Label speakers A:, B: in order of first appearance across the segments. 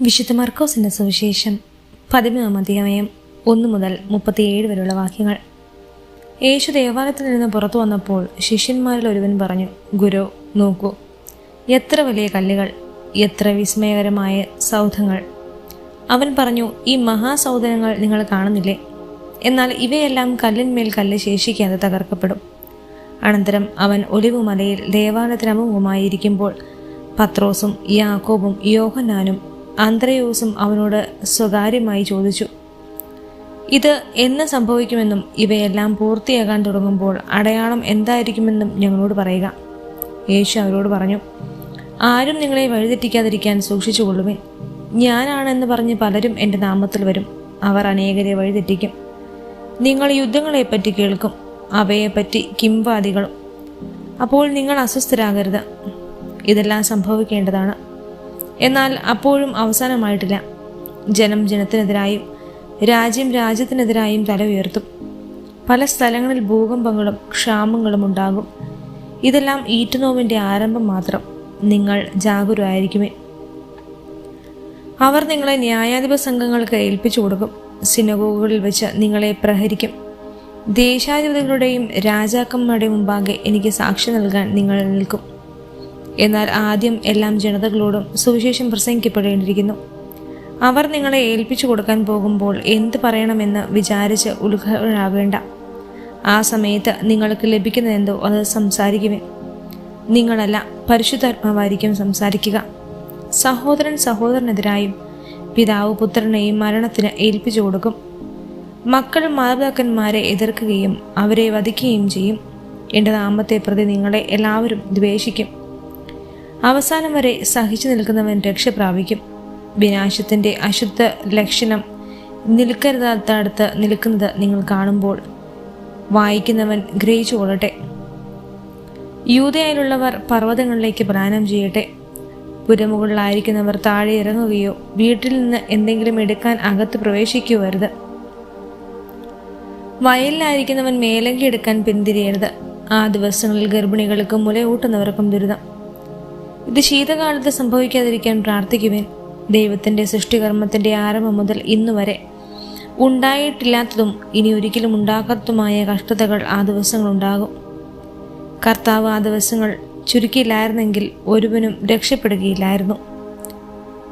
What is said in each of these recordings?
A: വിശുദ്ധ മർക്കോസിന്റെ സുവിശേഷം പതിമൂന്നാം അധ്യായം ഒന്ന് മുതൽ മുപ്പത്തിയേഴ് വരെയുള്ള വാക്യങ്ങൾ. യേശു ദേവാലയത്തിൽ നിന്ന് പുറത്തു വന്നപ്പോൾ ശിഷ്യന്മാരിൽ ഒരുവൻ പറഞ്ഞു ഗുരു നോക്കൂ എത്ര വലിയ കല്ലുകൾ എത്ര വിസ്മയകരമായ സൗധങ്ങൾ. അവൻ പറഞ്ഞു ഈ മഹാസൗധനങ്ങൾ നിങ്ങൾ കാണുന്നില്ലേ? എന്നാൽ ഇവയെല്ലാം കല്ലിന്മേൽ കല്ല് ശേഷിക്കാതെ തകർക്കപ്പെടും. അനന്തരം അവൻ ഒലിവുമലയിൽ ദേവാലയത്തിനമുഖമായിരിക്കുമ്പോൾ പത്രോസും യാക്കോബും യോഹന്നാനും അന്ത്രയോസും അവനോട് സ്വകാര്യമായി ചോദിച്ചു ഇത് എന്ന് സംഭവിക്കുമെന്നും ഇവയെല്ലാം പൂർത്തിയാകാൻ തുടങ്ങുമ്പോൾ അടയാളം എന്തായിരിക്കുമെന്നും ഞങ്ങളോട് പറയുക. യേശു അവരോട് പറഞ്ഞു ആരും നിങ്ങളെ വഴിതെറ്റിക്കാതിരിക്കാൻ സൂക്ഷിച്ചുകൊള്ളുവിൻ. ഞാനാണെന്ന് പറഞ്ഞ് പലരും എന്റെ നാമത്തിൽ വരും. അവർ അനേകരെ വഴിതെറ്റിക്കും. നിങ്ങൾ യുദ്ധങ്ങളെപ്പറ്റി കേൾക്കും. അവയെപ്പറ്റി കിംവാദികളും. അപ്പോൾ നിങ്ങൾ അസ്വസ്ഥരാകരുത്. ഇതെല്ലാം സംഭവിക്കേണ്ടതാണ്. എന്നാൽ അപ്പോഴും അവസാനമായിട്ടില്ല. ജനം ജനത്തിനെതിരായും രാജ്യം രാജ്യത്തിനെതിരായും തല ഉയർത്തും. പല സ്ഥലങ്ങളിൽ ഭൂകമ്പങ്ങളും ക്ഷാമങ്ങളും ഉണ്ടാകും. ഇതെല്ലാം ഈറ്റുനോവിന്റെ ആരംഭം മാത്രം. നിങ്ങൾ ജാഗരൂകരായിരിക്കുമേ അവർ നിങ്ങളെ ന്യായാധിപ സംഘങ്ങൾക്ക് ഏൽപ്പിച്ചു കൊടുക്കും. സിനഗോഗുകളിൽ വെച്ച് നിങ്ങളെ പ്രഹരിക്കും. ദേശാധിപതികളുടെയും രാജാക്കന്മാരുടെയും മുമ്പാകെ എനിക്ക് സാക്ഷി നൽകാൻ നിങ്ങൾ നിൽക്കും. എന്നാൽ ആദ്യം എല്ലാം ജനതകളോടും സുവിശേഷം പ്രസംഗിക്കപ്പെടേണ്ടിയിരിക്കുന്നു. അവർ നിങ്ങളെ ഏൽപ്പിച്ചു കൊടുക്കാൻ പോകുമ്പോൾ എന്ത് പറയണമെന്ന് വിചാരിച്ച് ഉത്കഴാകേണ്ട ആ സമയത്ത് നിങ്ങൾക്ക് ലഭിക്കുന്നതെന്തോ അത് സംസാരിക്കുമേ നിങ്ങളല്ല പരിശുദ്ധാത്മാവായിരിക്കും സംസാരിക്കുക. സഹോദരൻ സഹോദരനെതിരായും പിതാവ് പുത്രനെയും മരണത്തിന് ഏൽപ്പിച്ചു കൊടുക്കും. മക്കൾ മാതാപിതാക്കന്മാരെ എതിർക്കുകയും അവരെ വധിക്കുകയും ചെയ്യും. എന്റെ നാമത്തെ പ്രതി നിങ്ങളെ എല്ലാവരും ദ്വേഷിക്കും. അവസാനം വരെ സഹിച്ചു നിൽക്കുന്നവൻ രക്ഷ പ്രാപിക്കും. വിനാശത്തിന്റെ അശുദ്ധ ലക്ഷണം നിൽക്കരുതാത്തടുത്ത് നിൽക്കുന്നത് നിങ്ങൾ കാണുമ്പോൾ വായിക്കുന്നവൻ ഗ്രഹിച്ചു കൊള്ളട്ടെ. യൂതയാലുള്ളവർ പർവതങ്ങളിലേക്ക് പ്രയാണം ചെയ്യട്ടെ. പുരമുകളിലായിരിക്കുന്നവർ താഴെ ഇറങ്ങുകയോ വീട്ടിൽ നിന്ന് എന്തെങ്കിലും എടുക്കാൻ അകത്ത് പ്രവേശിക്കുവരുത് വയലിലായിരിക്കുന്നവൻ മേലങ്കി എടുക്കാൻ പിന്തിരിയരുത്. ആ ദിവസങ്ങളിൽ ഗർഭിണികൾക്കും മുലയൂട്ടുന്നവർക്കും ദുരിതം. ഇത് ശീതകാലത്ത് സംഭവിക്കാതിരിക്കാൻ പ്രാർത്ഥിക്കുവേൻ. ദൈവത്തിന്റെ സൃഷ്ടികർമ്മത്തിന്റെ ആരംഭം മുതൽ ഇന്നു വരെ. ഉണ്ടായിട്ടില്ലാത്തതും ഇനി ഒരിക്കലും ഉണ്ടാകാത്തതുമായ കഷ്ടതകൾ ആ ദിവസങ്ങളുണ്ടാകും. കർത്താവ് ആ ദിവസങ്ങൾ ചുരുക്കിയില്ലായിരുന്നെങ്കിൽ ഒരുവനും രക്ഷപ്പെടുകയില്ലായിരുന്നു.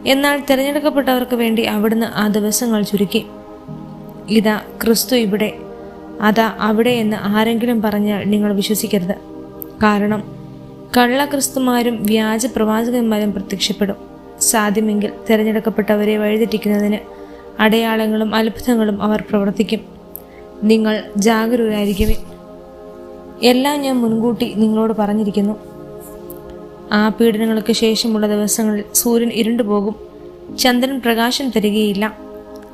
A: എന്നാൽ തിരഞ്ഞെടുക്കപ്പെട്ടവർക്ക് വേണ്ടി അവിടുന്ന് ആ ദിവസങ്ങൾ ചുരുക്കി. ഇതാ ക്രിസ്തു ഇവിടെ. അതാ അവിടെ എന്ന് ആരെങ്കിലും പറഞ്ഞാൽ നിങ്ങൾ വിശ്വസിക്കരുത്. കാരണം കള്ളക്രിസ്തുമാരും വ്യാജ പ്രവാചകന്മാരും പ്രത്യക്ഷപ്പെടും. സാധ്യമെങ്കിൽ തിരഞ്ഞെടുക്കപ്പെട്ടവരെ വഴിതെറ്റിക്കുന്നതിന് അടയാളങ്ങളും അത്ഭുതങ്ങളും അവർ പ്രവർത്തിക്കും. നിങ്ങൾ ജാഗരൂകരായിരിക്കുമേ എല്ലാം ഞാൻ മുൻകൂട്ടി നിങ്ങളോട് പറഞ്ഞിരിക്കുന്നു. ആ പീഡനങ്ങൾക്ക് ശേഷമുള്ള ദിവസങ്ങളിൽ സൂര്യൻ ഇരുണ്ടുപോകും. ചന്ദ്രൻ പ്രകാശം തരികയില്ല.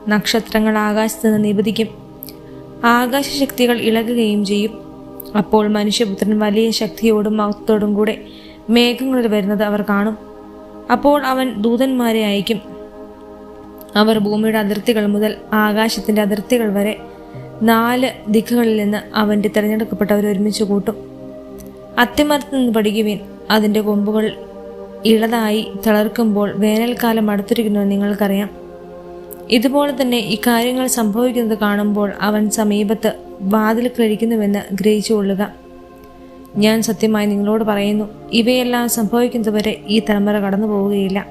A: നക്ഷത്രങ്ങൾ ആകാശത്ത് നിന്ന് നിബദിക്കും ആകാശശക്തികൾ ഇളകുകയും ചെയ്യും. അപ്പോൾ മനുഷ്യപുത്രൻ വലിയ ശക്തിയോടും മഹത്വത്തോടും കൂടെ മേഘങ്ങളിൽ വരുന്നത് അവർ കാണും. അപ്പോൾ അവൻ ദൂതന്മാരെ അയക്കും. അവർ ഭൂമിയുടെ അതിർത്തികൾ മുതൽ ആകാശത്തിന്റെ അതിർത്തികൾ വരെ നാല് ദിക്കുകളിൽ നിന്ന് അവന്റെ തിരഞ്ഞെടുക്കപ്പെട്ടവർ ഒരുമിച്ച് കൂട്ടും. അത്തിമരത്ത് നിന്ന് പഠിക്കുവിൻ. അതിന്റെ കൊമ്പുകൾ ഇളതായി തളർക്കുമ്പോൾ വേനൽക്കാലം അടുത്തിരിക്കുന്നുവെന്ന് നിങ്ങൾക്കറിയാം. ഇതുപോലെ തന്നെ ഇക്കാര്യങ്ങൾ സംഭവിക്കുന്നത് കാണുമ്പോൾ അവൻ സമീപത്ത് വാതിൽ കഴിക്കുന്നുവെന്ന് ഗ്രഹിച്ചുകൊള്ളുക ഞാൻ സത്യമായി നിങ്ങളോട് പറയുന്നു ഇവയെല്ലാം സംഭവിക്കുന്നതുവരെ ഈ തലമുറ കടന്നു പോവുകയില്ല.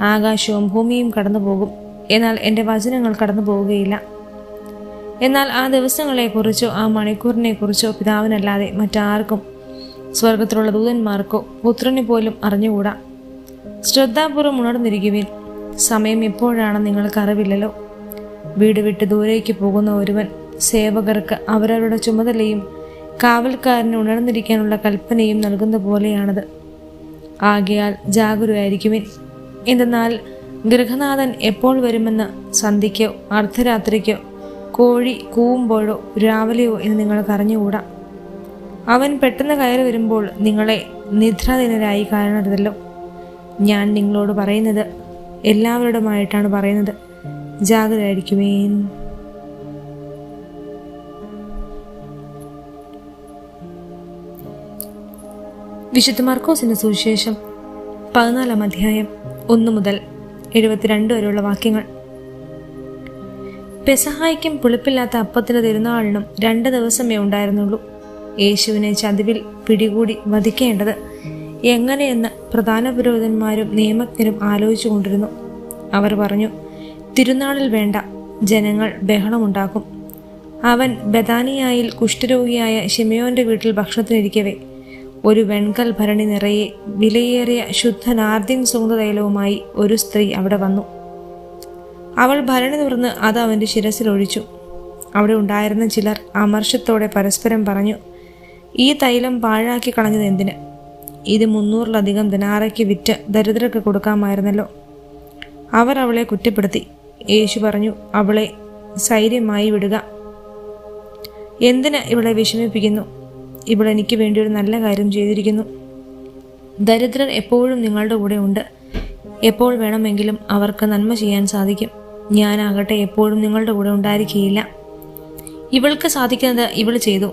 A: ആകാശവും ഭൂമിയും കടന്നു പോകും. എന്നാൽ എന്റെ വചനങ്ങൾ കടന്നു പോവുകയില്ല. എന്നാൽ ആ ദിവസങ്ങളെക്കുറിച്ചോ ആ മണിക്കൂറിനെക്കുറിച്ചോ പിതാവിനല്ലാതെ മറ്റാർക്കും സ്വർഗത്തിലുള്ള ദൂതന്മാർക്കോ പുത്രന് പോലും അറിഞ്ഞുകൂടാ. ശ്രദ്ധാപൂർവം ഉണർന്നിരിക്കുവിൻ. സമയം എപ്പോഴാണെന്ന് നിങ്ങൾക്കറിവില്ലല്ലോ വീട് വിട്ട് ദൂരേക്ക് പോകുന്ന ഒരുവൻ സേവകർക്ക് അവരവരുടെ ചുമതലയും കാവൽക്കാരന് ഉണർന്നിരിക്കാനുള്ള കൽപ്പനയും നൽകുന്ന പോലെയാണത്. ആകയാൽ ജാഗരൂരായിരിക്കുവിൻ എന്തെന്നാൽ ഗൃഹനാഥൻ എപ്പോൾ വരുമെന്ന് സന്ധ്യയ്ക്കോ അർദ്ധരാത്രിക്കോ കോഴി കൂവുമ്പോഴോ രാവിലെയോ എന്ന് നിങ്ങൾക്ക് അറിഞ്ഞുകൂടാ. അവൻ പെട്ടെന്ന് കയറി വരുമ്പോൾ നിങ്ങളെ നിദ്രാദിനരായി കാണരുതല്ലോ. ഞാൻ നിങ്ങളോട് പറയുന്നത് എല്ലാവരുടെയുമായിട്ടാണ് പറയുന്നത്. ജാഗ്രതയായിരിക്കുമേൻ വിശുദ്ധ മാർക്കോസിന്റെ സുവിശേഷം പതിനാലാം അധ്യായം ഒന്ന് മുതൽ എഴുപത്തിരണ്ട് വരെയുള്ള വാക്യങ്ങൾ. പെസഹായ്ക്കും പുളിപ്പില്ലാത്ത അപ്പത്തിന്റെ തിരുനാളിനും രണ്ട് ദിവസമേ ഉണ്ടായിരുന്നുള്ളൂ. യേശുവിനെ ചതിവിൽ പിടികൂടി വധിക്കേണ്ടത് എങ്ങനെയെന്ന് പ്രധാന പുരോഹിതന്മാരും നിയമജ്ഞരും ആലോചിച്ചു കൊണ്ടിരുന്നു അവർ പറഞ്ഞു തിരുനാളിൽ വേണ്ട ജനങ്ങൾ ബഹളമുണ്ടാക്കും. അവൻ ബദാനിയായിൽ കുഷ്ഠരോഗിയായ ഷിമയോന്റെ വീട്ടിൽ ഭക്ഷണത്തിനിരിക്കവേ. ഒരു വെൺകൽ ഭരണി നിറയെ വിലയേറിയ ശുദ്ധ നാർദ്യൻ സുഗന്ധതൈലവുമായി ഒരു സ്ത്രീ അവിടെ വന്നു. അവൾ ഭരണി തുറന്ന് അത് അവന്റെ ശിരസിൽ ഒഴിച്ചു. അവിടെ ഉണ്ടായിരുന്ന ചിലർ അമർഷത്തോടെ പരസ്പരം പറഞ്ഞു ഈ തൈലം പാഴാക്കി കളഞ്ഞത് എന്തിന്? ഇത് മുന്നൂറിലധികം ദിനാറയ്ക്ക് വിറ്റ് ദരിദ്രർക്ക് കൊടുക്കാമായിരുന്നല്ലോ അവർ അവളെ കുറ്റപ്പെടുത്തി. യേശു പറഞ്ഞു അവളെ സൈര്യമായി വിടുക. എന്തിന് ഇവളെ വിഷമിപ്പിക്കുന്നു? ഇവൾ എനിക്ക് വേണ്ടി ഒരു നല്ല കാര്യം ചെയ്തിരിക്കുന്നു. ദരിദ്രർ എപ്പോഴും നിങ്ങളുടെ കൂടെ ഉണ്ട്. എപ്പോൾ വേണമെങ്കിലും അവർക്ക് നന്മ ചെയ്യാൻ സാധിക്കും. ഞാനാകട്ടെ എപ്പോഴും നിങ്ങളുടെ കൂടെ ഉണ്ടായിരിക്കുകയില്ല. ഇവൾക്ക് സാധിക്കുന്നത് ഇവൾ ചെയ്തു.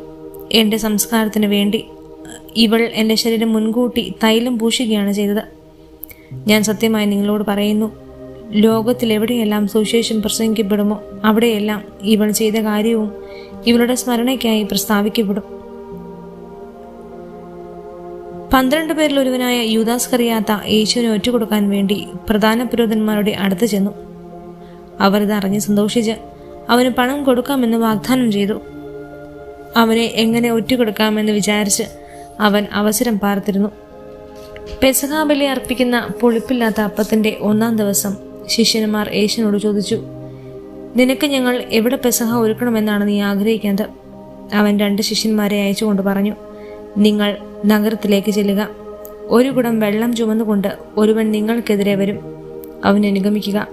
A: എന്റെ സംസ്കാരത്തിന് വേണ്ടി ഇവൾ എന്റെ ശരീരം മുൻകൂട്ടി തൈലം പൂശുകയാണ് ചെയ്തത്. ഞാൻ സത്യമായി നിങ്ങളോട് പറയുന്നു ലോകത്തിൽ എവിടെയെല്ലാം സുവിശേഷം പ്രസംഗിക്കപ്പെടുമോ അവിടെയെല്ലാം ഇവൾ ചെയ്ത കാര്യവും ഇവളുടെ സ്മരണയ്ക്കായി പ്രസ്താവിക്കപ്പെടും. പന്ത്രണ്ട് പേരിൽ ഒരുവനായ യൂദാസ് കറിയാത്ത യേശുവിനെ ഒറ്റുകൊടുക്കാൻ വേണ്ടി പ്രധാന പുരോഹിതന്മാരുടെ അടുത്ത് ചെന്നു. അവർ ഇതറിഞ്ഞ് സന്തോഷിച്ച് അവന് പണം കൊടുക്കാമെന്ന് വാഗ്ദാനം ചെയ്തു. അവനെ എങ്ങനെ ഒറ്റുകൊടുക്കാമെന്ന് വിചാരിച്ച് അവൻ അവസരം പാർത്തിരുന്നു. പെസഹാബലി അർപ്പിക്കുന്ന പുളിപ്പില്ലാത്ത അപ്പത്തിന്റെ ഒന്നാം ദിവസം ശിഷ്യന്മാർ യേശുവിനോട് ചോദിച്ചു നിനക്ക് ഞങ്ങൾ എവിടെ പെസഹ ഒരുക്കണമെന്നാണ് നീ ആഗ്രഹിക്കുന്നത് അവൻ രണ്ട് ശിഷ്യന്മാരെ അയച്ചുകൊണ്ട് പറഞ്ഞു നിങ്ങൾ നഗരത്തിലേക്ക് ചെല്ലുക. ഒരു കുടം വെള്ളം ചുമന്നുകൊണ്ട് ഒരുവൻ നിങ്ങൾക്കെതിരെ വരും. അവൻ അനുഗമിക്കുക.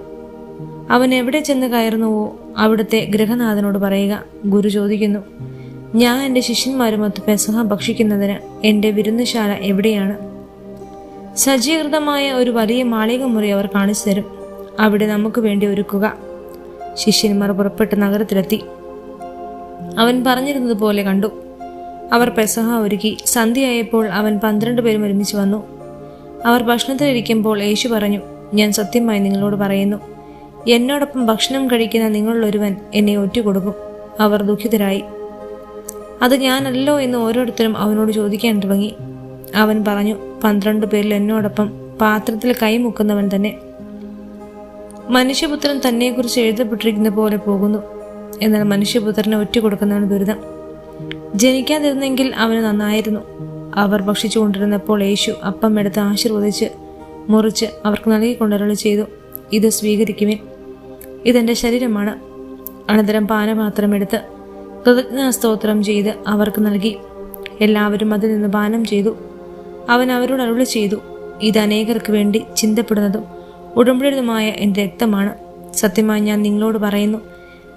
A: അവൻ എവിടെ ചെന്ന് കയറുന്നുവോ അവിടുത്തെ ഗൃഹനാഥനോട് പറയുക. ഗുരു ചോദിക്കുന്നു ഞാൻ എന്റെ ശിഷ്യന്മാരുമൊത്ത് പെസഹ ഭക്ഷിക്കുന്നതിന് എന്റെ വിരുന്നുശാല എവിടെയാണ്? സജ്ജീകൃതമായ ഒരു വലിയ മാളിക മുറി അവർ കാണിച്ചു തരും. അവിടെ നമുക്ക് വേണ്ടി ഒരുക്കുക. ശിഷ്യന്മാർ പുറപ്പെട്ട് നഗരത്തിലെത്തി. അവൻ പറഞ്ഞിരുന്നത് പോലെ കണ്ടു. അവർ പെസഹ ഒരുക്കി. സന്ധ്യയായപ്പോൾ അവൻ പന്ത്രണ്ട് പേരും ഒരുമിച്ച് വന്നു. അവർ ഭക്ഷണത്തിലിരിക്കുമ്പോൾ യേശു പറഞ്ഞു ഞാൻ സത്യമായി നിങ്ങളോട് പറയുന്നു. എന്നോടൊപ്പം ഭക്ഷണം കഴിക്കുന്ന നിങ്ങളിലൊരുവൻ എന്നെ ഒറ്റുകൊടുക്കും. അവർ ദുഃഖിതരായി. അത് ഞാനല്ലോ എന്ന് ഓരോരുത്തരും അവനോട് ചോദിക്കാൻ തുടങ്ങി. അവൻ പറഞ്ഞു പന്ത്രണ്ട് പേരിൽ എന്നോടൊപ്പം പാത്രത്തിൽ കൈമുക്കുന്നവൻ തന്നെ. മനുഷ്യപുത്രൻ തന്നെക്കുറിച്ച് എഴുതപ്പെട്ടിരിക്കുന്ന പോലെ പോകുന്നു. എന്നാൽ മനുഷ്യപുത്രനെ ഒറ്റ കൊടുക്കുന്നതാണ് ദുരിതം. ജനിക്കാതിരുന്നെങ്കിൽ അവന് നന്നായിരുന്നു. അവർ ഭക്ഷിച്ചുകൊണ്ടിരുന്നപ്പോൾ യേശു അപ്പം എടുത്ത് ആശീർവദിച്ച് മുറിച്ച് അവർക്ക് നൽകിക്കൊണ്ടരളി ചെയ്തു. ഇത് സ്വീകരിക്കുവിൻ. ഇതെന്റെ ശരീരമാണ്. അനന്തരം പാനപാത്രം എടുത്ത് കൃതജ്ഞാസ്തോത്രം ചെയ്ത് അവർക്ക് നൽകി. എല്ലാവരും അതിൽ നിന്ന് പാനം ചെയ്തു. അവൻ അവരോട് അരുളി ചെയ്തു. ഇത് അനേകർക്ക് വേണ്ടി ചിന്തപ്പെടുന്നതും ഉടമ്പടിയതുമായ എന്റെ രക്തമാണ്. സത്യമായി ഞാൻ നിങ്ങളോട് പറയുന്നു.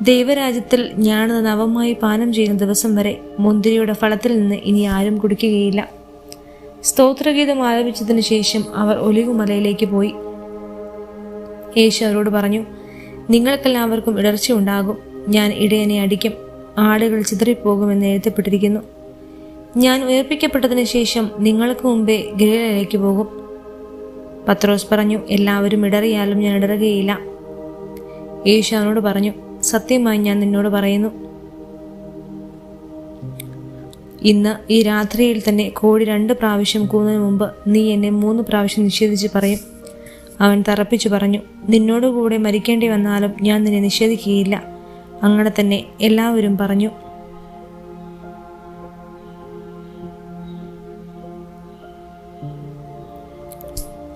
A: ദൈവരാജ്യത്തിൽ ഞാനത് നവമായി പാനം ചെയ്യുന്ന ദിവസം വരെ മുന്തിരിയുടെ ഫലത്തിൽ നിന്ന് ഇനി ആരും കുടിക്കുകയില്ല. സ്തോത്രഗീതം ആലപിച്ചതിന് ശേഷം അവർ ഒലിവുമലയിലേക്ക് പോയി. യേശു അവരോട് പറഞ്ഞു നിങ്ങൾക്കെല്ലാവർക്കും ഇടർച്ച ഉണ്ടാകും. ഞാൻ ഇടയനെ അടിക്കും. ആടുകൾ ചിതറിപ്പോകുമെന്ന് എഴുതപ്പെട്ടിരിക്കുന്നു ഞാൻ ഉയർപ്പിക്കപ്പെട്ടതിന് ശേഷം നിങ്ങൾക്ക് മുമ്പേ ഗലീലയിലേക്ക് പോകും. പത്രോസ് പറഞ്ഞു എല്ലാവരും ഇടറിയാലും ഞാൻ ഇടറുകയില്ല. യേശു അവനോട് പറഞ്ഞു സത്യമായി ഞാൻ നിന്നോട് പറയുന്നു. ഇന്ന് ഈ രാത്രിയിൽ തന്നെ കോഴി രണ്ട് പ്രാവശ്യം കൂന്നതിന് മുമ്പ് നീ എന്നെ മൂന്ന് പ്രാവശ്യം നിഷേധിച്ച് പറയും. അവൻ തറപ്പിച്ചു പറഞ്ഞു നിന്നോടുകൂടെ മരിക്കേണ്ടി വന്നാലും ഞാൻ നിന്നെ നിഷേധിക്കുകയില്ല. അങ്ങനെ തന്നെ എല്ലാവരും പറഞ്ഞു.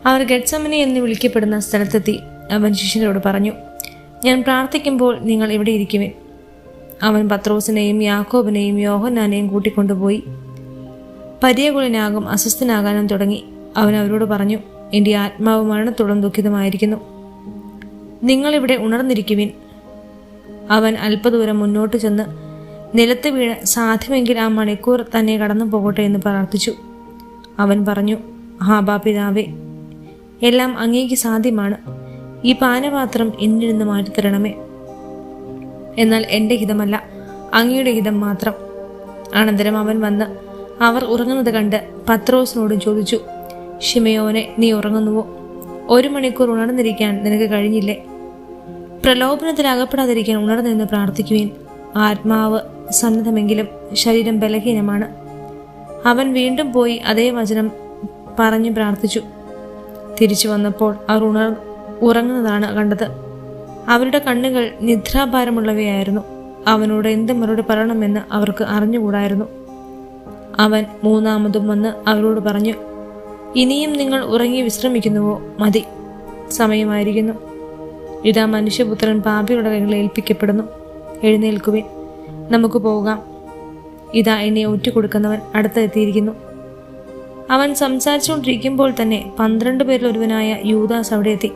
A: അവർ ഗഡ്സമനി എന്ന് വിളിക്കപ്പെടുന്ന സ്ഥലത്തെത്തി അവൻ ശിഷ്യനോട് പറഞ്ഞു ഞാൻ പ്രാർത്ഥിക്കുമ്പോൾ നിങ്ങൾ ഇവിടെ ഇരിക്കുവിൻ. അവൻ പത്രോസിനെയും യാക്കോബിനെയും യോഹന്നാനെയും കൂട്ടിക്കൊണ്ടുപോയി. പര്യകുലനാകും അസ്വസ്ഥനാകാനും തുടങ്ങി. അവൻ അവരോട് പറഞ്ഞു എന്റെ ആത്മാവ് മരണത്തോളം ദുഃഖിതമായിരിക്കുന്നു. നിങ്ങളിവിടെ ഉണർന്നിരിക്കുവിൻ. അവൻ അല്പദൂരം മുന്നോട്ട് ചെന്ന് നിലത്ത് വീണ് സാധ്യമെങ്കിൽ ആ മണിക്കൂർ തന്നെ കടന്നു പോകട്ടെ എന്ന് പ്രാർത്ഥിച്ചു. അവൻ പറഞ്ഞു ഹാബാ പിതാവേ എല്ലാം അങ്ങേക്ക് സാധ്യമാണ്. ഈ പാനപാത്രം എന്നിൽ നിന്ന് മാറ്റിത്തരണമേ. എന്നാൽ എന്റെ ഹിതമല്ല അങ്ങയുടെ ഹിതം മാത്രം. അനന്തരം അവൻ വന്ന് അവർ ഉറങ്ങുന്നത് കണ്ട് പത്രോസിനോട് ചോദിച്ചു ഷിമയോനെ നീ ഉറങ്ങുന്നുവോ? ഒരു മണിക്കൂർ ഉണർന്നിരിക്കാൻ നിനക്ക് കഴിഞ്ഞില്ലേ? പ്രലോഭനത്തിൽ അകപ്പെടാതിരിക്കാൻ ഉണർന്നിരുന്ന് പ്രാർത്ഥിക്കുവിൻ. ആത്മാവ് സന്നദ്ധമെങ്കിലും ശരീരം ബലഹീനമാണ്. അവൻ വീണ്ടും പോയി അതേ വചനം പറഞ്ഞു പ്രാർത്ഥിച്ചു. തിരിച്ചു വന്നപ്പോൾ അവർ ഉണർ ഉറങ്ങുന്നതാണ് കണ്ടത്. അവരുടെ കണ്ണുകൾ നിദ്രാഭാരമുള്ളവയായിരുന്നു. അവനോട് എന്ത് മറുപടി പറയണമെന്ന് അവർക്ക് അറിഞ്ഞുകൂടായിരുന്നു. അവൻ മൂന്നാമതും വന്ന് അവരോട് പറഞ്ഞു ഇനിയും നിങ്ങൾ ഉറങ്ങി വിശ്രമിക്കുന്നുവോ? മതി. സമയമായിരിക്കുന്നു. ഇതാ മനുഷ്യപുത്രൻ പാപിയുടെ കൈകളിൽ ഏൽപ്പിക്കപ്പെടുന്നു. എഴുന്നേൽക്കുവിൻ. നമുക്ക് പോകാം. ഇതാ എന്നെ ഒറ്റുകൊടുക്കുന്നവൻ അടുത്തെത്തിയിരിക്കുന്നു അവൻ സംസാരിച്ചുകൊണ്ടിരിക്കുമ്പോൾ തന്നെ പന്ത്രണ്ട് പേരിൽ ഒരുവനായ യൂദാസ് അവിടെ എത്തി.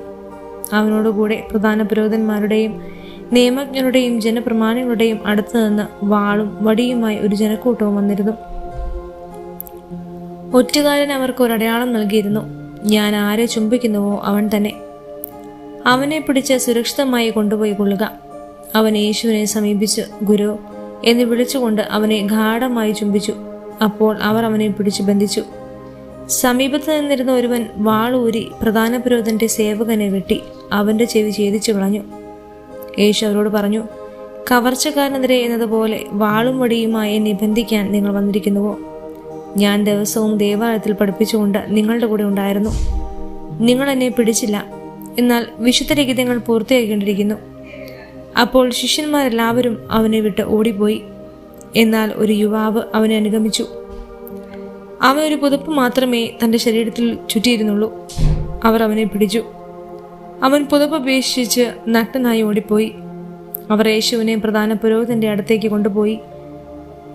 A: അവനോടുകൂടെ പ്രധാന പുരോഹിതന്മാരുടെയും നിയമജ്ഞരുടെയും ജനപ്രമാണികളുടെയും അടുത്തു നിന്ന് വാളും വടിയുമായി ഒരു ജനക്കൂട്ടവും വന്നിരുന്നു. ഒറ്റുകാരൻ അവർക്ക് ഒരു അടയാളം നൽകിയിരുന്നു. ഞാൻ ആരെ ചുംബിക്കുന്നുവോ അവൻ തന്നെ. അവനെ പിടിച്ച് സുരക്ഷിതമായി കൊണ്ടുപോയി കൊള്ളുക. അവൻ യേശുവിനെ സമീപിച്ചു ഗുരു എന്ന് വിളിച്ചുകൊണ്ട് അവനെ ഗാഠമായി ചുംബിച്ചു. അപ്പോൾ അവർ അവനെ പിടിച്ചു ബന്ധിച്ചു. സമീപത്ത് നിന്നിരുന്ന ഒരുവൻ വാളൂരി പ്രധാന പുരോഹിതന്റെ സേവകനെ വെട്ടി അവന്റെ ചെവി ഛേദിച്ചു കളഞ്ഞു. യേശു അവരോട് പറഞ്ഞു കവർച്ചക്കാരനെതിരെ എന്നതുപോലെ വാളും വടിയുമായി എന്നെ ബന്ധിക്കാൻ നിങ്ങൾ വന്നിരിക്കുന്നുവോ? ഞാൻ ദിവസവും ദേവാലയത്തിൽ പഠിപ്പിച്ചുകൊണ്ട് നിങ്ങളുടെ കൂടെ ഉണ്ടായിരുന്നു. നിങ്ങൾ എന്നെ പിടിച്ചില്ല. എന്നാൽ വിശുദ്ധ ലിഖിതങ്ങൾ പൂർത്തിയാക്കേണ്ടിയിരിക്കുന്നു. അപ്പോൾ ശിഷ്യന്മാരെല്ലാവരും അവനെ വിട്ട് ഓടിപ്പോയി. എന്നാൽ ഒരു യുവാവ് അവനെ അനുഗമിച്ചു. അവൻ ഒരു പുതപ്പ് മാത്രമേ തന്റെ ശരീരത്തിൽ ചുറ്റിയിരുന്നുള്ളൂ. അവർ അവനെ പിടിച്ചു. അവൻ പുതപ്പ് ഉപേക്ഷിച്ച് നഗ്നനായി ഓടിപ്പോയി. അവർ യേശുവിനെ പ്രധാന പുരോഹിതന്റെ അടുത്തേക്ക് കൊണ്ടുപോയി.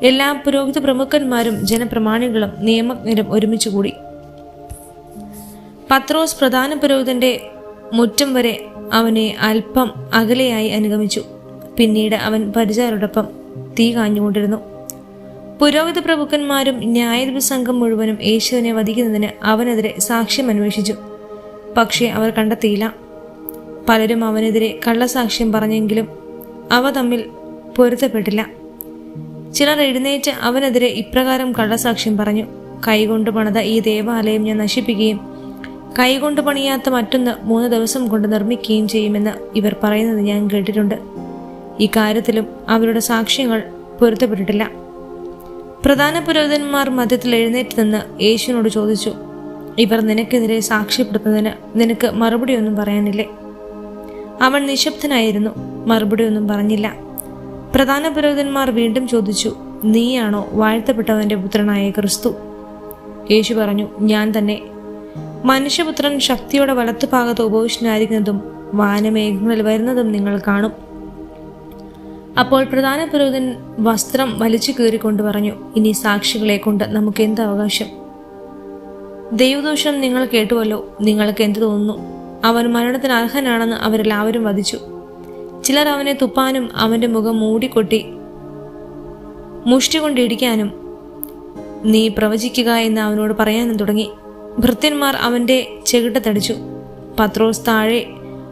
A: എല്ലാ പുരോഹിത പ്രമുഖന്മാരും ജനപ്രമാണികളും നിയമജ്ഞരും ഒരുമിച്ച് കൂടി. പത്രോസ് പ്രധാന പുരോഹിതന്റെ മുറ്റം വരെ അവനെ അല്പം അകലെയായി അനുഗമിച്ചു. പിന്നീട് അവൻ പരിചാരോടൊപ്പം തീ കാഞ്ഞുകൊണ്ടിരുന്നു. പുരോഹിത പ്രഭുക്കന്മാരും ന്യായാധിപ സംഘം മുഴുവനും യേശുവിനെ വധിക്കുന്നതിന് അവനെതിരെ സാക്ഷ്യം അന്വേഷിച്ചു. പക്ഷേ അവർ കണ്ടെത്തിയില്ല. പലരും അവനെതിരെ കള്ളസാക്ഷ്യം പറഞ്ഞെങ്കിലും അവ തമ്മിൽ പൊരുത്തപ്പെട്ടില്ല. ചിലർ എഴുന്നേറ്റ് അവനെതിരെ ഇപ്രകാരം കള്ളസാക്ഷ്യം പറഞ്ഞു. കൈകൊണ്ട് പണിത ഈ ദേവാലയം ഞാൻ നശിപ്പിക്കുകയും കൈകൊണ്ട് പണിയാത്ത മറ്റൊന്ന് മൂന്ന് ദിവസം കൊണ്ട് നിർമ്മിക്കുകയും ചെയ്യുമെന്ന് ഇവർ പറയുന്നത് ഞാൻ കേട്ടിട്ടുണ്ട്. ഇക്കാര്യത്തിലും കാര്യത്തിലും അവരുടെ സാക്ഷ്യങ്ങൾ പൊരുത്തപ്പെട്ടിട്ടില്ല. പ്രധാന പുരോഹിതന്മാർ മധ്യത്തിൽ എഴുന്നേറ്റ് നിന്ന് യേശുവിനോട് ചോദിച്ചു ഇവർ നിനക്കെതിരെ സാക്ഷ്യപ്പെടുത്തുന്നതിന് നിനക്ക് മറുപടിയൊന്നും പറയാനില്ലേ? അവൻ നിശബ്ദനായിരുന്നു മറുപടിയൊന്നും പറഞ്ഞില്ല. പ്രധാന പുരോഹിതന്മാർ വീണ്ടും ചോദിച്ചു നീയാണോ വാഴ്ത്തപ്പെട്ടവന്റെ പുത്രനായ ക്രിസ്തു? യേശു പറഞ്ഞു ഞാൻ തന്നെ. മനുഷ്യപുത്രൻ ശക്തിയുടെ വലത്തുഭാഗത്ത് ഉപവിഷ്ടനായിരിക്കുന്നതും വാനമേഘങ്ങളിൽ വരുന്നതും നിങ്ങൾ കാണും. അപ്പോൾ പ്രധാന പുരോഹിതൻ വസ്ത്രം വലിച്ചു കീറിക്കൊണ്ട് പറഞ്ഞു ഇനി സാക്ഷികളെ കൊണ്ട് നമുക്ക് എന്ത് അവകാശം? ദൈവദോഷം നിങ്ങൾ കേട്ടുവല്ലോ നിങ്ങൾക്ക് എന്ത് തോന്നുന്നു? അവൻ മരണത്തിന് അർഹനാണെന്ന് അവരെല്ലാവരും വധിച്ചു. ചിലർ അവനെ തുപ്പാനും അവന്റെ മുഖം മൂടിക്കൊട്ടി മുഷ്ടി കൊണ്ടിടിക്കാനും നീ പ്രവചിക്കുക എന്ന് അവനോട് പറയാനും തുടങ്ങി. ഭൃത്യന്മാർ അവന്റെ ചെകിട്ടത്തടിച്ചു പത്രോസ് താഴെ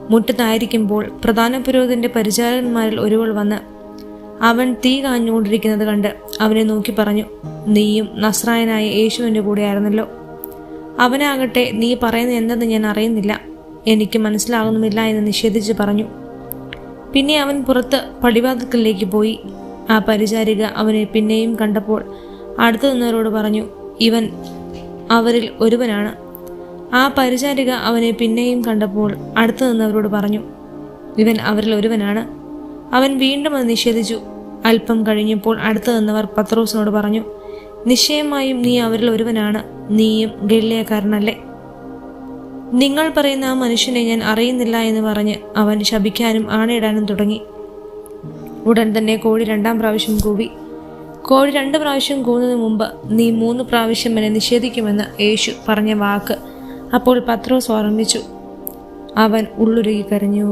A: മുറ്റത്തായിരിക്കുമ്പോൾ പ്രധാന പുരോഹിതന്റെ പരിചാരന്മാരിൽ ഒരുവൾ വന്ന് അവൻ തീ കാഞ്ഞുകൊണ്ടിരിക്കുന്നത് കണ്ട് അവനെ നോക്കി പറഞ്ഞു നീയും നസ്രായനായ യേശുവിന്റെ കൂടെയായിരുന്നല്ലോ. അവനാകട്ടെ നീ പറയുന്നത് എന്തെന്ന് ഞാൻ അറിയുന്നില്ല. എനിക്ക് മനസ്സിലാകുന്നുമില്ല എന്ന് നിഷേധിച്ച് പറഞ്ഞു. പിന്നെ അവൻ പുറത്ത് പടിവാതിക്കലിലേക്ക് പോയി. ആ പരിചാരിക അവനെ പിന്നെയും കണ്ടപ്പോൾ അടുത്തു നിന്നവരോട് പറഞ്ഞു ഇവൻ അവരിൽ ഒരുവനാണ്. ആ പരിചാരിക അവനെ പിന്നെയും കണ്ടപ്പോൾ അടുത്തു നിന്നവരോട് പറഞ്ഞു ഇവൻ അവരിൽ ഒരുവനാണ്. അവൻ വീണ്ടും അത് നിഷേധിച്ചു. അല്പം കഴിഞ്ഞപ്പോൾ അടുത്തു നിന്നവർ പത്രോസിനോട് പറഞ്ഞു നിശ്ചയമായും നീ അവരിൽ ഒരുവനാണ്. നീയും ഗള്ളിയക്കാരനല്ലേ നിങ്ങൾ പറയുന്ന ആ മനുഷ്യനെ ഞാൻ അറിയുന്നില്ല എന്ന് പറഞ്ഞ് അവൻ ശപിക്കാനും ആണയിടാനും തുടങ്ങി. ഉടൻ തന്നെ കോഴി രണ്ടാം പ്രാവശ്യം കൂവി. കോഴി രണ്ട് പ്രാവശ്യം കൂവുന്നതിന് മുമ്പ് നീ മൂന്ന് പ്രാവശ്യം എന്നെ നിഷേധിക്കുമെന്ന് യേശു പറഞ്ഞ വാക്ക് അപ്പോൾ പത്രോസ് ഓർമ്മിച്ചു. അവൻ ഉള്ളുരുകി കരഞ്ഞു.